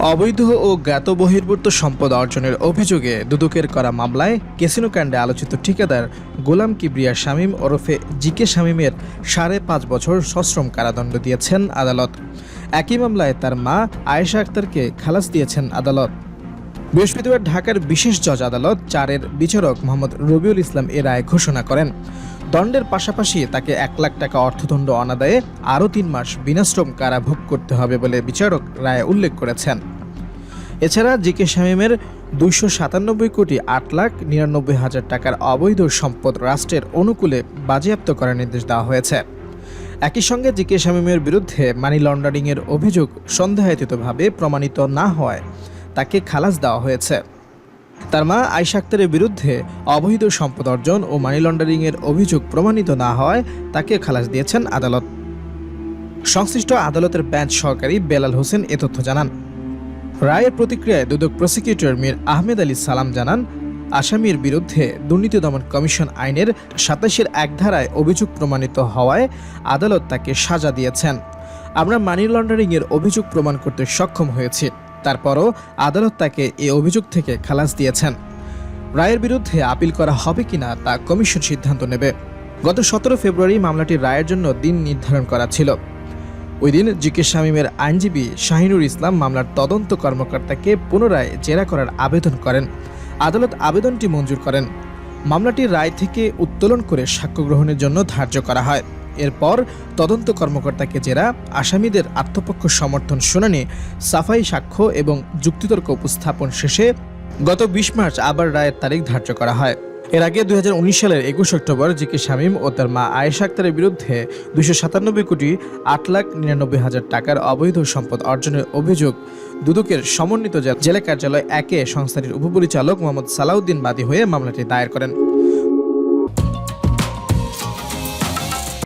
অবৈধ ও জ্ঞাত বহির্ভূত সম্পদ অর্জনের অভিযোগে দুদকের করা মামলায় কেসিনো কাণ্ডে আলোচিত ঠিকাদার গোলাম কিবরিয়া শামীম ওরফে জিকে শামীমের সাড়ে পাঁচ বছর সশ্রম কারাদণ্ড দিয়েছেন আদালত। একই মামলায় তার মা আয়েশা আক্তারকে খালাস দিয়েছেন আদালত। বৃহস্পতিবার ঢাকার বিশেষ জজ আদালত চারের বিচারক মোহাম্মদ রবিউল ইসলাম এ রায় ঘোষণা করেন। দণ্ডের পাশাপাশি তাকে এক লাখ টাকা অর্থদণ্ড অনাদায়ে আরও তিন মাস বিনাশ্রম কারাভোগ করতে হবে বলে বিচারক রায়ে উল্লেখ করেছেন। এছাড়া জি কে শামীমের দুইশো সাতানব্বই কোটি আট লাখ নিরানব্বই হাজার টাকার অবৈধ সম্পদ রাষ্ট্রের অনুকূলে বাজেয়াপ্ত করার নির্দেশ দেওয়া হয়েছে। একই সঙ্গে জি কে শামীমের বিরুদ্ধে মানি লন্ডারিংয়ের অভিযোগ সন্দেহাতীতভাবে প্রমাণিত না হওয়ায় তাকে খালাস দেওয়া হয়েছে। তার মা আয়শা আক্তারের বিরুদ্ধে অবৈধ সম্পদ অর্জন ও মানি লন্ডারিংয়ের অভিযোগ প্রমাণিত না হওয়ায় তাকে খালাস দিয়েছেন আদালত। সংশ্লিষ্ট আদালতের বেঞ্চ সহকারী বেলাল হোসেন এ তথ্য জানান। রায়ের প্রতিক্রিয়ায় দুদক প্রসিকিউটর মীর আহমেদ আলী সালাম জানান, আসামির বিরুদ্ধে দুর্নীতি দমন কমিশন আইনের সাতাশের এক ধারায় অভিযোগ প্রমাণিত হওয়ায় আদালত তাকে সাজা দিয়েছেন। আমরা মানি লন্ডারিংয়ের অভিযোগ প্রমাণ করতে সক্ষম হয়েছি। তারপরও আদালত তাকে এই অভিযোগ থেকে খালাস দিয়েছেন। রায়ের বিরুদ্ধে আপিল করা হবে কিনা তা কমিশন সিদ্ধান্ত নেবে। গত সতেরো ফেব্রুয়ারি মামলাটির রায়ের জন্য দিন নির্ধারণ করা ছিল। ওই দিন জি কে শামীমের আইনজীবী শাহিনুর ইসলাম মামলার তদন্ত কর্মকর্তাকে পুনরায় জেরা করার আবেদন করেন। আদালত আবেদনটি মঞ্জুর করেন। মামলাটির রায় থেকে উত্তোলন করে সাক্ষ্য গ্রহণের জন্য ধার্য করা হয়। এরপর তদন্ত কর্মকর্তাকে জেরা আসামিদের আত্মপক্ষ সমর্থন শুনানি, সাফাই সাক্ষ্য এবং যুক্তিতর্ক উপস্থাপন শেষে গত বিশ মার্চ আবার রায়ের তারিখ ধার্য করা হয়। এর আগে দুই হাজার উনিশ সালের একুশ অক্টোবর জি কে শামীম ও তার মা আয়েশা আক্তারের বিরুদ্ধে দুইশো সাতানব্বই কোটি আট লাখ নিরানব্বই হাজার টাকার অবৈধ সম্পদ অর্জনের অভিযোগ দুদকের সমন্বিত জেলা কার্যালয় একে সংস্থাটির উপপরিচালক মোহাম্মদ সালাউদ্দিন বাদী হয়ে মামলাটি দায়ের করেন।